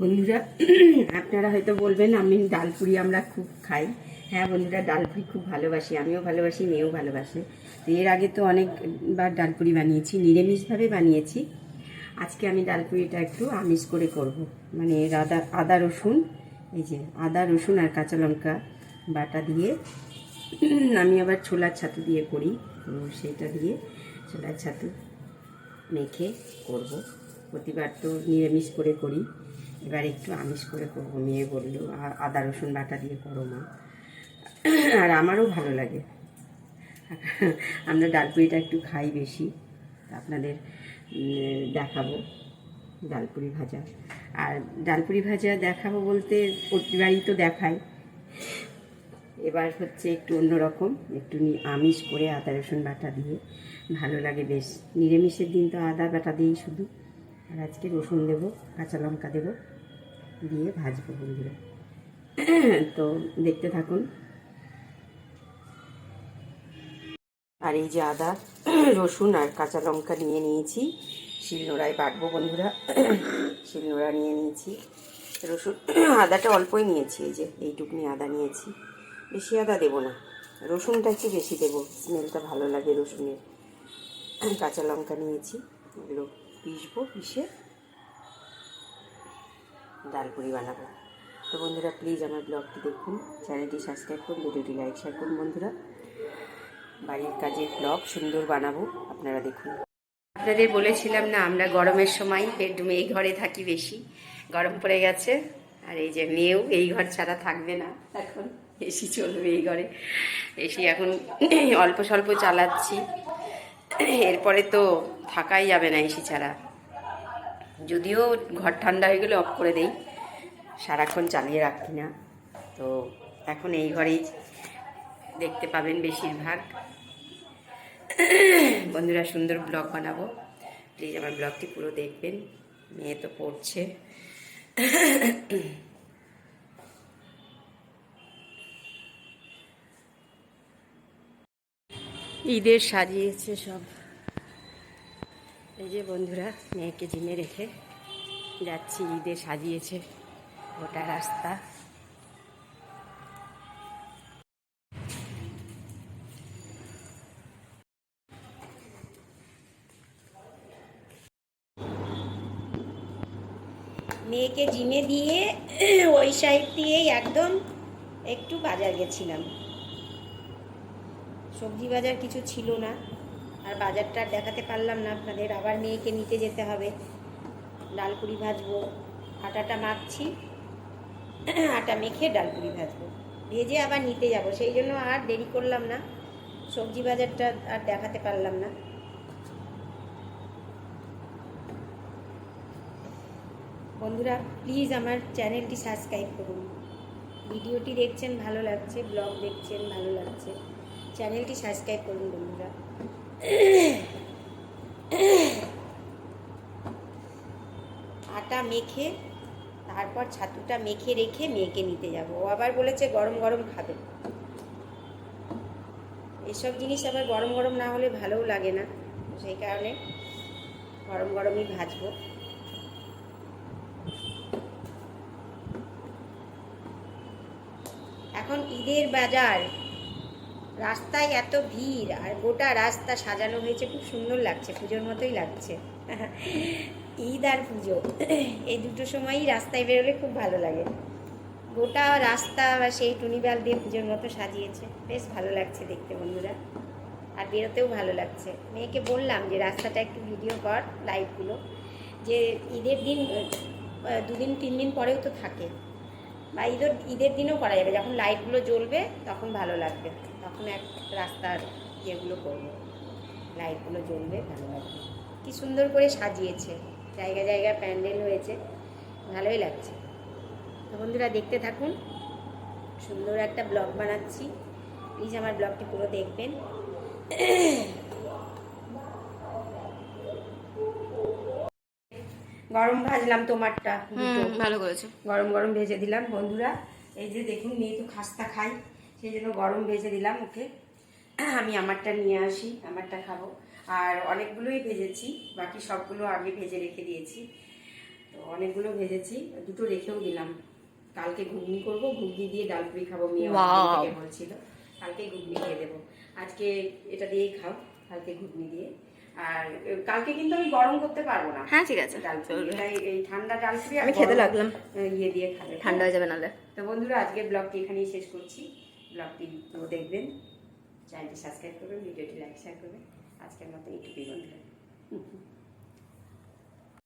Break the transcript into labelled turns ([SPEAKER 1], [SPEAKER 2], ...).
[SPEAKER 1] বন্ধুরা, আপনারা হয়তো বলবেন, আমি ডালপুরি আমরা খুব খাই। হ্যাঁ বন্ধুরা ডালপুরি খুব ভালোবাসি, আমিও ভালোবাসি, মেয়েও ভালোবাসে। তো এর আগে তো অনেকবার ডালপুরি বানিয়েছি, নিরামিষভাবে বানিয়েছি। আজকে আমি ডালপুরিটা একটু আমিষ করে করব। মানে আদা আদা রসুন, এই যে আদা রসুন আর কাঁচা লঙ্কা বাটা দিয়ে। আমি আবার ছোলার ছাতু দিয়ে করি সেটা দিয়ে ছোলার ছাতু মেখে করব। প্রতিবার তো নিরামিষ করে করি। এবার একটু আমিষ করে করব, মেয়ে বলল আর আদা, রসুন বাটা দিয়ে করো মা। আর আমারও ভালো লাগে। আমরা ডালপুরিটা একটু খাই বেশি। আপনাদের দেখাবো ডালপুরি ভাজা। আর ডালপুরি ভাজা দেখাবো বলতে প্রতিবারই তো দেখাই এবার হচ্ছে একটু অন্যরকম, একটু আমিষ করে আদা, রসুন বাটা দিয়ে। ভালো লাগে বেশ। নিরামিষের দিন তো আদা, বাটা দিয়েই শুধু। আর আজকে রসুন দেবো, কাঁচা লঙ্কা দেবো, দিয়ে ভাজবো বন্ধুরা। তো দেখতে থাকুন। আর এই যে আদা, রসুন আর কাঁচা লঙ্কা নিয়ে নিয়েছি, শিলনোড়ায় বাটবো বন্ধুরা। শিলনোড়া নিয়ে নিয়েছি। রসুন, আদাটা অল্পই নিয়েছি, এই যে এইটুকুনি আদা নিয়েছি। বেশি আদা দেবো না, রসুনটা একটু বেশি দেবো, স্মেলটা ভালো লাগে রসুনের। কাঁচা লঙ্কা নিয়েছি, এগুলো পিসবো পিষে ডালপুরি বানাবো। তো বন্ধুরা প্লিজ আমার ব্লগটি দেখুন চ্যানেলটি সাবস্ক্রাইব করুন ভিডিওটি লাইক শেয়ার করুন বন্ধুরা। বাড়ির কাজের ব্লগ সুন্দর বানাবো, আপনারা দেখুন। আপনাদের বলেছিলাম না, আমরা গরমের সময় বেডরুমে এই ঘরে থাকি বেশি। গরম পড়ে গেছে, আর এই যে মেয়েও এই ঘর ছাড়া থাকবে না। এখন এসি চলবে এই ঘরে। এসি এখন অল্প স্বল্প চালাচ্ছি। এরপরে তো থাকাই যাবে না এসি ছাড়া। যদিও ঘর ঠান্ডা হয়ে গেলে অফ করে দেই, সারাক্ষণ চালিয়ে রাখি না। তো এখন এই ঘরেই দেখতে পাবেন বেশিরভাগ। বন্ধুরা, সুন্দর ব্লগ বানাবো। প্লিজ আমার ব্লগটি পুরো দেখবেন। মেয়ে তো পড়ছে। ঈদের সাজিয়েছে সব। এই যে বন্ধুরা, মেয়েকে জিমে রেখে যাচ্ছি, ঈদে সাজিয়েছে গোটা রাস্তা। মেয়েকে জিমে দিয়ে ওই সাইড দিয়েই একদম একটু বাজার গেছিলাম। সবজি বাজার কিছু ছিল না। আর বাজারটা দেখাতে পারলাম না। আপনাদের আবার মেয়েকে নিতে যেতে হবে। ডালপুরি ভাজবো। আটাটা মাখছি। আটা মেখে ডালপুরি ভাজবো। ভেজে আবার নিতে যাব। সেই জন্য আর দেরি করলাম না। সবজি বাজারটা আর দেখাতে পারলাম না। বন্ধুরা প্লিজ আমার চ্যানেলটি সাবস্ক্রাইব করুন। ভিডিওটি দেখছেন, ভালো লাগছে। ব্লগ দেখছেন, ভালো লাগছে। চ্যানেলটি সাবস্ক্রাইব করুন বন্ধুরা। আটা মেখে, তারপর ছাতুটা মেখে রেখে মেয়েকে নিতে যাব। ও আবার বলেছে গরম গরম খাবে। এসব জিনিস আবার গরম গরম না হলে ভালোও লাগে না। সেই কারণে গরম গরমই ভাজবো। এখন ঈদের বাজার। রাস্তায় এত ভিড় আর গোটা রাস্তা সাজানো হয়েছে, খুব সুন্দর লাগছে, পুজোর মতোই লাগছে। ঈদ আর পুজো, এই দুটো সময়ই রাস্তায় বেরোলে খুব ভালো লাগে। গোটা রাস্তা বা সেই টুনিবাল দিয়ে পুজোর মতো সাজিয়েছে, বেশ ভালো লাগছে দেখতে বন্ধুরা। আর বেরোতেও ভালো লাগছে। মেয়েকে বললাম যে, রাস্তাটা একটু ভিডিও কর লাইভগুলো যে ঈদের দিন দুদিন, তিন দিন পরেও তো থাকে। বা ঈদের ঈদের দিনও করা যাবে। যখন লাইটগুলো জ্বলবে, তখন ভালো লাগবে। তখন এক রাস্তার ইয়েগুলো করব। লাইটগুলো জ্বলবে, ভালো লাগবে। কি সুন্দর করে সাজিয়েছে। জায়গা জায়গায় প্যান্ডেল হয়েছে। ভালোই লাগছে। তো বন্ধুরা, দেখতে থাকুন। সুন্দর একটা ব্লগ বানাচ্ছি। প্লিজ আমার ব্লগটি পুরো দেখবেন। গরম ভাজলাম তোমারটা
[SPEAKER 2] ভালো করেছ।
[SPEAKER 1] গরম গরম ভেজে দিলাম বন্ধুরা। এই যে দেখুন মেয়ে তো খাস্তা খাই সেই জন্য গরম ভেজে দিলাম ওকে। আমি আমারটা নিয়ে আসি আমারটা খাব। আর অনেকগুলোই ভেজেছি বাকি সবগুলো আগে ভেজে রেখে দিয়েছি। তো অনেকগুলো ভেজেছি দুটো রেখেও দিলাম। কালকে ঘুগনি করব ঘুগনি দিয়ে ডাল পুরি খাব মেয়ে বলছিল। কালকে ঘুগনি দিয়ে দেবো। আজকে এটা দিয়েই খাও কালকে ঘুগনি দিয়ে। আর কালকে কিন্তু আমি গরম করতে পারব না।
[SPEAKER 2] হ্যাঁ ঠিক আছে।
[SPEAKER 1] এই- ঠান্ডা ডাল ফ্রি
[SPEAKER 2] আমি খেতে লাগলাম।
[SPEAKER 1] ইয়ে দিয়ে খাবে।
[SPEAKER 2] ঠান্ডা হয়ে যাবে নাহলে।
[SPEAKER 1] তো বন্ধুরা আজকে ব্লগটি এখানেই শেষ করছি। ব্লগটি দেখবেন চ্যানেলটি সাবস্ক্রাইব করবেন ভিডিওটি লাইক শেয়ার করবেন। আজকের মতো এইটুকুই বন্ধুরা।